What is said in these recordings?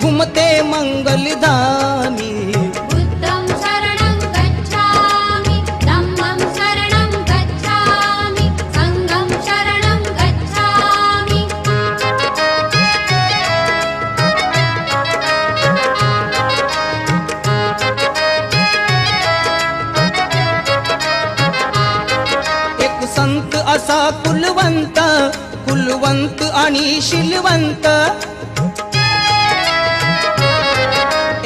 घुमते मंगलधामी सङ्घं शरणं गच्छामि. एक संत असा कुलवंत कुलवंत आणि शिलवंत.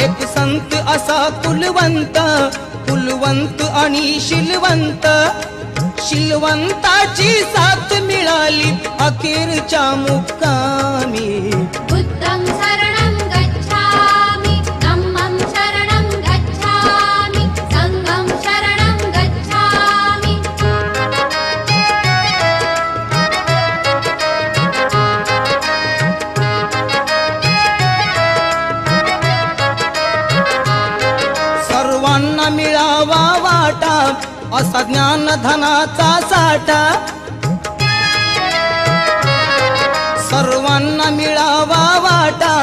एक संत असा कुलवंत कुलवंत आणि शिलवंत. शिलवंताची साथ मिळाली अखेरच्या मुक्कामी. मिळावा वाटा असा ज्ञानधनाचा साठा. सर्वांना मिळावा वाटा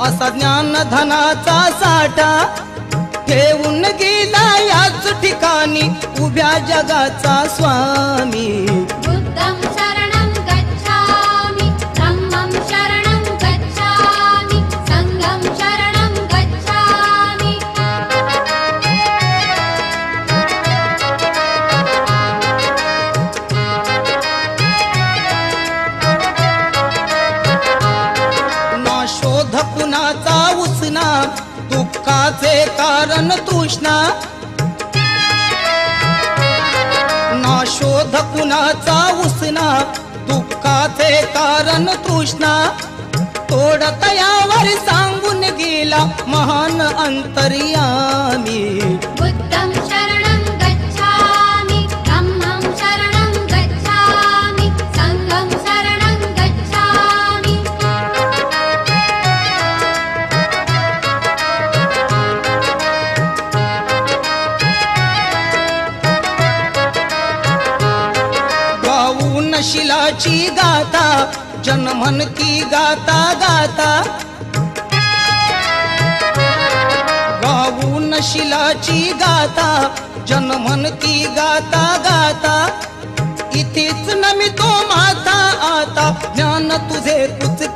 असा ज्ञानधनाचा साठा. ठेवून गेला याच ठिकाणी उभ्या जगाचा स्वा कारण तृष्णा. ना शोध कुणाचा उसना दुःखाचे कारण तृष्णा. तोडत यावर सांगून गेला महान अंतर्यामी. गाऊन शिलाची गाथा जनमन की गाता गाता. गाऊन शिलाची गाथा जनमन की गाता गाता. इथेच नमितो माथा आता ज्ञान तुझे तुझ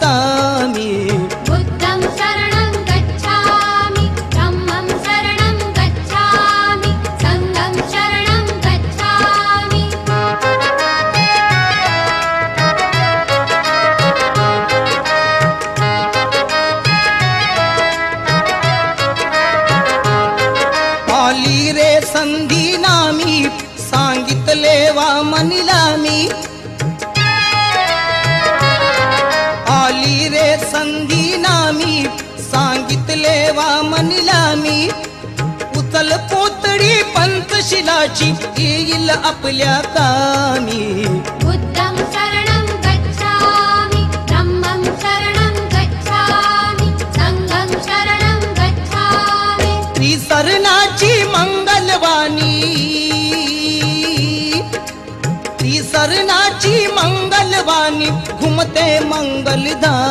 मनिला मी. आली रे संधी नामी सांगितले वा मनिला मी. उचल पोतडी पंतशिलाची येईल आपल्या कामी. ते मंगलदा